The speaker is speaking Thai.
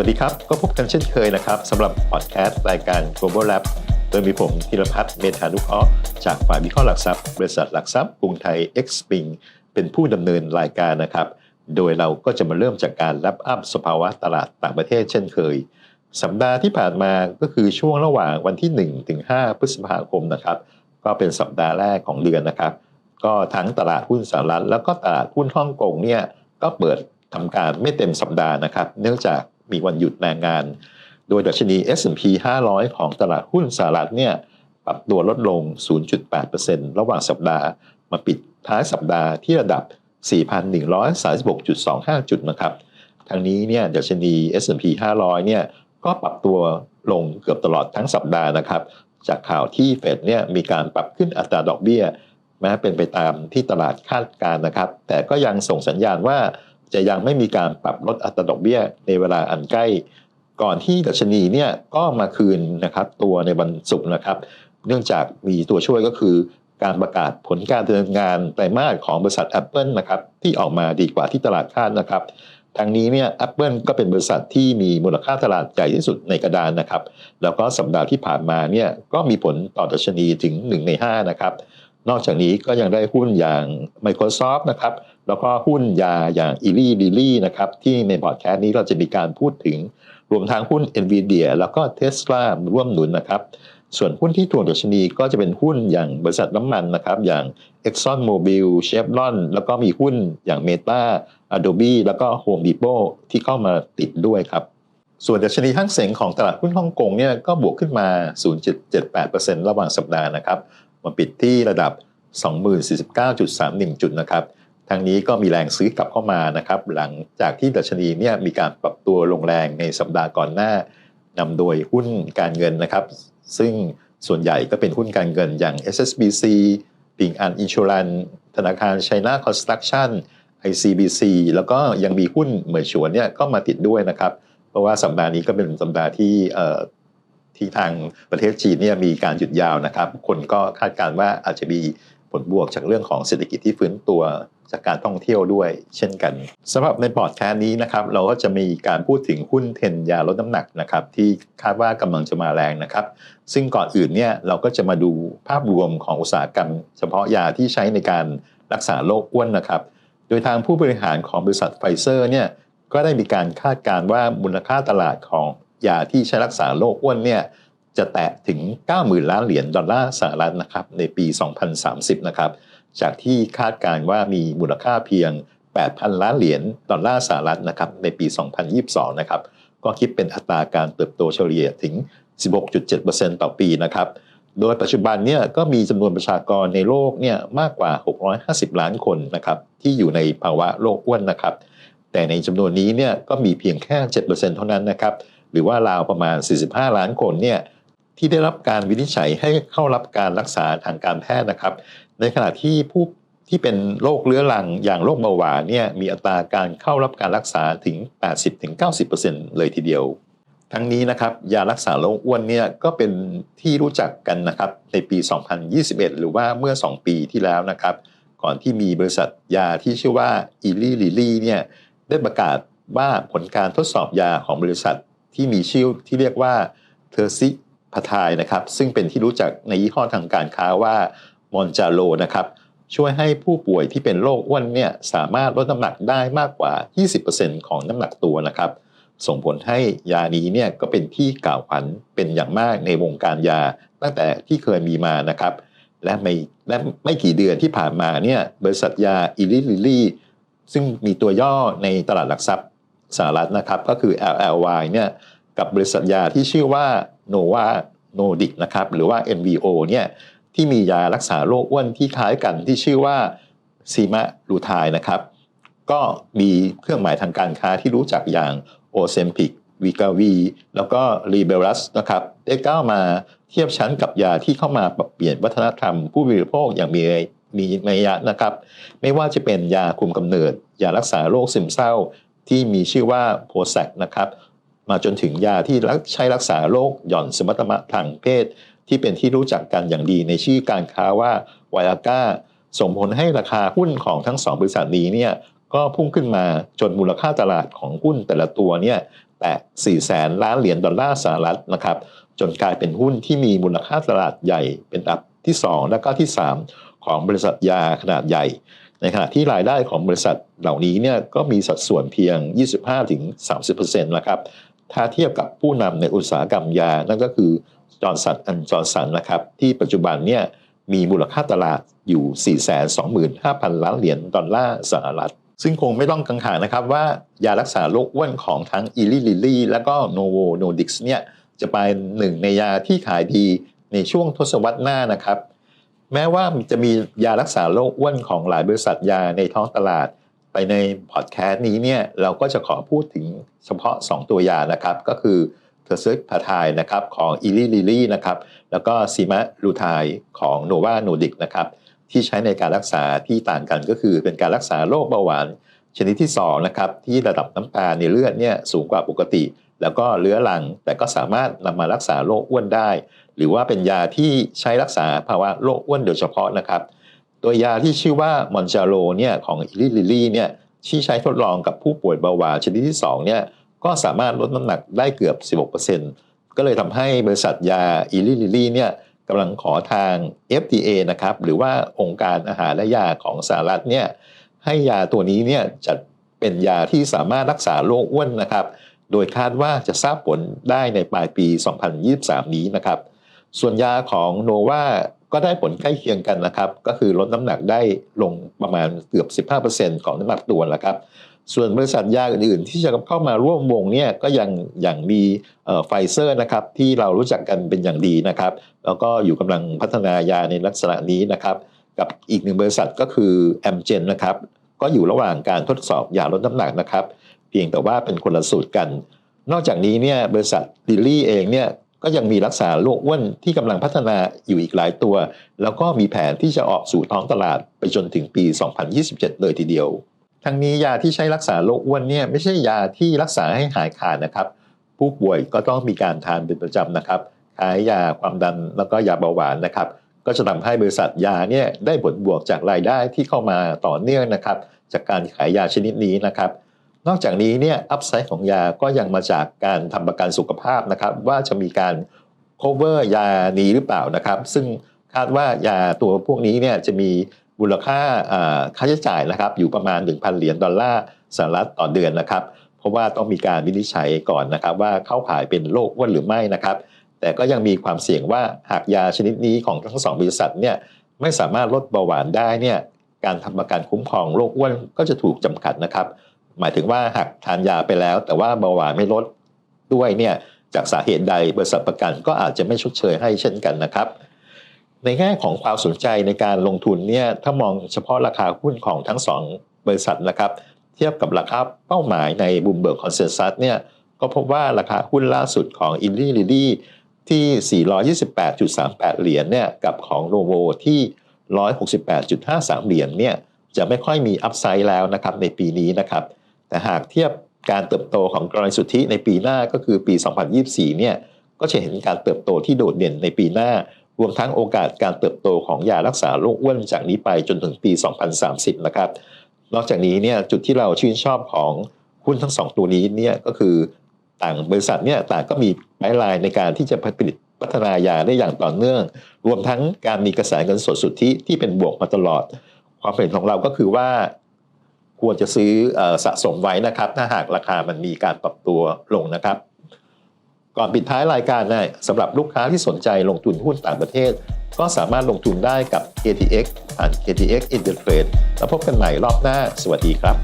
วัสดีครับ ก็พบกันเช่นเคยนะครับสำหรับพอดแคสต์รายการ Global Lab โดยมีผมธีรพัฒน์เมธานุเคราะห์จากฝ่ายวิเคราะห์หลักทรัพย์บริษัทหลักทรัพย์กรุงไทย X p i n g เป็นผู้ดำเนินรายการนะครับ โดยเราก็จะมาเริ่มจากการรับอัพสภาวะตลาดต่างประเทศเช่นเคย สัปดาห์ที่ผ่านมาก็คือช่วงระหว่างวันที่ 1 ถึง 5 พฤษภาคมนะครับ ก็เป็นสัปดาห์แรกของเดือนนะครับ ก็ทั้งตลาดหุ้นสหรัฐแล้วก็ตลาดหุ้นฮ่องกงเนี่ยก็เปิดทำการไม่เต็มสัปดาห์นะครับ เนื่องจาก มีวันหยุดแรงงาน โดยดัชนี S&P 500 ของตลาดหุ้นสหรัฐเนี่ยปรับตัวลดลง 0.8%ระหว่างสัปดาห์ มาปิดท้ายสัปดาห์ที่ระดับ 4,136.25 จุดนะครับทางนี้เนี่ยดัชนี S&P 500 เนี่ยก็ปรับตัวลงเกือบตลอดทั้งสัปดาห์นะครับ จากข่าวที่เฟดเนี่ยมีการปรับขึ้นอัตราดอกเบี้ยแม้เป็นไปตามที่ตลาดคาดการนะครับ แต่ก็ยังส่งสัญญาณว่า จะยังไม่มีการปรับลดอัตราดอกเบี้ยในเวลาอันใกล้ ก่อนที่ดัชนีเนี่ยก็มาคืนนะครับตัวในวันศุกร์นะครับ เนื่องจากมีตัวช่วยก็คือการประกาศผลการดำเนินงานไตรมาสของบริษัท Apple นะครับที่ออกมาดีกว่าที่ตลาดคาดนะครับทางนี้เนี่ย Apple ก็เป็นบริษัทที่มีมูลค่าตลาดใหญ่ที่สุดในกระดานนะครับ แล้วก็สัปดาห์ที่ผ่านมาเนี่ยก็มีผลต่อดัชนีถึง 1 ใน 5 นะครับ นอกจากนี้ก็ยังได้หุ้นอย่าง Microsoft นะครับ แล้วก็หุ้นยาอย่าง e l y l i l y นะครับ ที่ในพอร์ดแคสต์นี้เราจะมีการพูดถึง รวมทั้งหุ้น NVIDIA แล้วก็ Tesla ร่วมหนุนนะครับ ส่วนหุ้นที่ถ่วงดัชนีก็จะเป็นหุ้นอย่างบริษัทน้ำมันนะครับ อย่าง Exxon Mobil Chevron แล้วก็มีหุ้นอย่าง Meta Adobe แล้วก็ Home Depot ที่เข้ามาติดด้วยครับส่วนดัชนีห้างเสงของตลาดหุ้นฮ่องกงเนี่ยก็บวกขึ้นมา 0.78%ระหว่างสัปดาห์นะครับ มาปิดที่ระดับ2049.31 จุดนะครับทางนี้ก็มีแรงซื้อกลับเข้ามานะครับหลังจากที่ดัชนีเนี่ยมีการปรับตัวลงแรงในสัปดาห์ก่อนหน้านำโดยหุ้นการเงินนะครับ ซึ่งส่วนใหญ่ก็เป็นหุ้นการเงินอย่าง SSBC ปิงอันอินชูรันธนาคาร China Construction ICBC แล้วก็ยังมีหุ้นเหมือนฉวนเนี่ยก็มาติดด้วยนะครับ เพราะว่าสัปดาห์นี้ก็เป็นสัปดาห์ที่ ที่ทางประเทศจีนเนี่ยมีการหยุดยาวนะครับ คนก็คาดการณ์ว่าอาจจะมีผลบวกจากเรื่องของเศรษฐกิจที่ฟื้นตัวจากการท่องเที่ยวด้วยเช่นกันสำหรับในพอร์ตแคสนี้นะครับเราก็จะมีการพูดถึงหุ้นเทนยาลดน้ำหนักนะครับที่คาดว่ากำลังจะมาแรงนะครับ ซึ่งก่อนอื่นเนี่ยเราก็จะมาดูภาพรวมของอุตสาหกรรม เฉพาะยาที่ใช้ในการรักษาโรคอ้วนนะครับ โดยทางผู้บริหารของบริษัทไฟเซอร์เนี่ยก็ได้มีการคาดการณ์ว่ามูลค่าตลาดของ ยาที่ใช้รักษาโรคอ้วนเนี่ยจะแตะถึง 90,000 ล้านเหรียญดอลลาร์สหรัฐนะครับในปี 2030 นะครับ จากที่คาดการว่ามีมูลค่าเพียง 8,000 ล้านเหรียญดอลลาร์สหรัฐนะครับในปี 2022 นะครับ ก็คิดเป็นอัตราการเติบโตเฉลี่ยถึง 16.7%ต่อปีนะครับ โดยปัจจุบันเนี่ยก็มีจำนวนประชากรในโลกเนี่ยมากกว่า 650 ล้านคนนะครับที่อยู่ในภาวะโรคอ้วนนะครับ แต่ในจำนวนนี้เนี่ยก็มีเพียงแค่ 7%เท่านั้นนะครับ หรือว่าราวประมาณ 45 ล้านคนเนี่ยที่ได้รับการวินิจฉัยให้เข้ารับการรักษาทางการแพทย์นะครับ ในขณะที่ผู้ที่เป็นโรคเรื้อรังอย่างโรคเบาหวานเนี่ยมีอัตราการเข้ารับการรักษาถึง 80-90%เลยทีเดียว ทั้งนี้นะครับยารักษาโรคอ้วนเนี่ยก็เป็นที่รู้จักกันนะครับในปี 2021 หรือว่าเมื่อ 2 ปีที่แล้วนะครับ ก่อนที่มีบริษัทยาที่ชื่อว่าอีลี่ลิลี่เนี่ยได้ประกาศว่าผลการทดสอบยาของบริษัท ที่มีชื่อที่เรียกว่าเทอร์ซิพาทายนะครับ ซึ่งเป็นที่รู้จักในยี่ห้อทางการค้าว่ามอนจาโลนะครับ ช่วยให้ผู้ป่วยที่เป็นโรคอ้วนเนี่ยสามารถลดน้ำหนักได้มากกว่า 20%ของน้ำหนักตัวนะครับ ส่งผลให้ยานี้เนี่ยก็เป็นที่กล่าวขวัญเป็นอย่างมากในวงการยาตั้งแต่ที่เคยมีมานะครับ และไม่และไม่กี่เดือนที่ผ่านมาเนี่ยบริษัทยาอิลิลิลี่ซึ่งมีตัวย่อในตลาดหลักทรัพย์ สหรัฐนะครับ ก็คือ LLY เนี่ยกับบริษัทยาที่ชื่อว่าโนวาโนดิกนะครับหรือว่า NVO เนี่ยที่มียารักษาโรคอ้วนที่คล้ายกันที่ชื่อว่าซีมาลูทายนะครับ ก็มีเครื่องหมายทางการค้าที่รู้จักอย่างโอเซมพิกวิกาวีแล้วก็รีเบลัสนะครับได้ก้าวมาเทียบชั้นกับยาที่เข้ามาปรับเปลี่ยนวัฒนธรรมผู้บริโภคอย่างมีมีนัยยะนะครับ ไม่ว่าจะเป็นยาคุมกำเนิด ยารักษาโรคซึมเศร้า ที่มีชื่อว่าโพแซกนะครับมาจนถึงยาที่ใช้รักษาโรคหย่อนสมรรถนะทางเพศ ที่เป็นที่รู้จักกันอย่างดีในชื่อการค้าว่าไวอาก้าส่งผลให้ราคาหุ้นของทั้งสองบริษัทนี้เนี่ยก็พุ่งขึ้นมาจนมูลค่าตลาดของหุ้นแต่ละตัวเนี่ยแตะ4แสนล้านเหรียญดอลลาร์สหรัฐนะครับจนกลายเป็นหุ้นที่มีมูลค่าตลาดใหญ่เป็นอันดับที่ 2 และก็ที่ 3 ของบริษัทยาขนาดใหญ่ ในขณะที่รายได้ของบริษัทเหล่านี้เนี่ยก็มีสัดส่วนเพียง 25-30%นะครับถ้าเทียบกับผู้นำในอุตสาหกรรมยา นั่นก็คือจอร์นสันอันจอร์นสันนะครับที่ปัจจุบันเนี่ยมีมูลค่าตลาดอยู่ 425,000 ล้านเหรียญดอลลาร์สหรัฐ ซึ่งคงไม่ต้องกังขานะครับว่ายารักษาโรคอ้วนของทั้งอีลิลิลี่และก็โนโวโนดิกส์เนี่ยจะเป็นหนึ่งในยาที่ขายดีในช่วงทศวรรษหน้านะครับ แม้ว่าจะมียารักษาโรคอ้วนของหลายบริษัทยาในท้องตลาด ไปในพอดแคสต์นี้เนี่ยเราก็จะขอพูดถึงเฉพาะ 2 ตัวยานะครับ ก็คือเทอร์ซิพาทายนะครับของอีลิลิลี่นะครับแล้วก็ซีมาลูทายของโนวาโนดิกนะครับที่ใช้ในการรักษาที่ต่างกันก็คือเป็นการรักษาโรคเบาหวานชนิดที่2นะครับที่ระดับน้ำตาลในเลือดเนี่ยสูงกว่าปกติ แล้วก็เลื้อรัง แต่ก็สามารถนำมารักษาโรคอ้วนได้ หรือว่าเป็นยาที่ใช้รักษาภาวะโรคอ้วนโดยเฉพาะนะครับ ตัวยาที่ชื่อว่ามอนจาโรเนี่ยของอิลิลิลี่เนี่ยที่ใช้ทดลองกับผู้ป่วยเบาหวานชนิดที่2เนี่ยก็สามารถลดน้ำหนักได้เกือบ 16%ก็เลยทำให้บริษัทยาอิลิลิลี่เนี่ยกำลังขอทาง FDA นะครับ หรือว่าองค์การอาหารและยาของสหรัฐเนี่ยให้ยาตัวนี้เนี่ยจัดเป็นยาที่สามารถรักษาโรคอ้วนนะครับ โดยคาดว่าจะทราบผลได้ในปลายปี 2023 นี้นะครับ ส่วนยาของโนวาก็ได้ผลใกล้เคียงกันนะครับ ก็คือลดน้ำหนักได้ลงประมาณเกือบ 15%ของน้ำหนักตัวแล้วครับ ส่วนบริษัทยาอื่นๆ ที่จะเข้ามาร่วมวงเนี่ยก็ยังอย่างมีไฟเซอร์นะครับที่เรารู้จักกันเป็นอย่างดีนะครับ แล้วก็อยู่กำลังพัฒนายาในลักษณะนี้นะครับ กับอีกหนึ่งบริษัทก็คือ a m g e n นะครับก็อยู่ระหว่างการทดสอบยาลดน้ำหนักนะครับ เพียงแต่ว่าเป็นคนละสูตรกัน นอกจากนี้เนี่ยบริษัทลิลลี่เองเนี่ยก็ยังมีรักษาโรคอ้วนที่กำลังพัฒนาอยู่อีกหลายตัว แล้วก็มีแผนที่จะออกสู่ท้องตลาดไปจนถึงปี 2027 เลยทีเดียว ทั้งนี้ยาที่ใช้รักษาโรคอ้วนเนี่ยไม่ใช่ยาที่รักษาให้หายขาดนะครับ ผู้ป่วยก็ต้องมีการทานเป็นประจำนะครับคล้ายยาความดันแล้วก็ยาเบาหวานนะครับ ก็จะทำให้บริษัทยาเนี่ยได้ผลบวกจากรายได้ที่เข้ามาต่อเนื่องนะครับ จากการขายยาชนิดนี้นะครับ นอกจากนี้เนี่ยอัพไซด์ของยาก็ยังมาจากการทำประกันสุขภาพนะครับ ว่าจะมีการ cover ยานี้หรือเปล่านะครับ ซึ่งคาดว่ายาตัวพวกนี้เนี่ยจะมีมูลค่าค่าใช้จ่ายนะครับ อยู่ประมาณ 1,000 เหรียญดอลลาร์สหรัฐต่อเดือนนะครับ เพราะว่าต้องมีการวินิจฉัยก่อนนะครับ ว่าเข้าข่ายเป็นโรคอ้วนหรือไม่นะครับ แต่ก็ยังมีความเสี่ยงว่าหากยาชนิดนี้ของทั้งสองบริษัทเนี่ยไม่สามารถลดเบาหวานได้เนี่ยการทำประกันคุ้มครองโรคอ้วนก็จะถูกจำกัดนะครับ หมายถึงว่าหากทานยาไปแล้ว แต่ว่าเบาหวานไม่ลดด้วยเนี่ยจากสาเหตุใดบริษัทประกันก็อาจจะไม่ชดเชยให้เช่นกันนะครับ ในแง่ของความสนใจในการลงทุนเนี่ยถ้ามองเฉพาะราคาหุ้นของทั้งสองบริษัทนะครับ เทียบกับราคาเป้าหมายในบูมเบิร์กคอนเซนแซสเนี่ยก็พบว่าราคาหุ้นล่าสุดของอินดี้ลิลี่ที่ 428.38 เหรียญเนี่ยกับของโนโวที่ 168.53 เหรียญเนี่ยจะไม่ค่อยมีอัพไซด์แล้วนะครับในปีนี้นะครับ แต่หากเทียบการเติบโตของกรณีสุทธิในปีหน้าก็คือปี 2024 เนี่ยก็จะเห็นการเติบโตที่โดดเด่นในปีหน้า รวมทั้งโอกาสการเติบโตของยารักษาโรคอ้วนจากนี้ไปจนถึงปี 2030 นะครับ นอกจากนี้เนี่ยจุดที่เราชื่นชอบของหุ้นทั้งสองตัวนี้เนี่ยก็คือต่างบริษัทเนี่ยต่างก็มีไลายในการที่จะผลิตพัฒนายาได้อย่างต่อเนื่อง รวมทั้งการมีกระแสเงินสดสุทธิที่เป็นบวกมาตลอด ความเห็นของเราก็คือว่า ควรจะซื้อสะสมไว้นะครับ ถ้าหากราคามันมีการปรับตัวลงนะครับ ก่อนปิดท้ายรายการนะสำหรับลูกค้าที่สนใจลงทุนหุ้นต่างประเทศ ก็สามารถลงทุนได้กับ KTX ผ่าน KTX Intertrade แล้วพบกันใหม่รอบหน้า สวัสดีครับ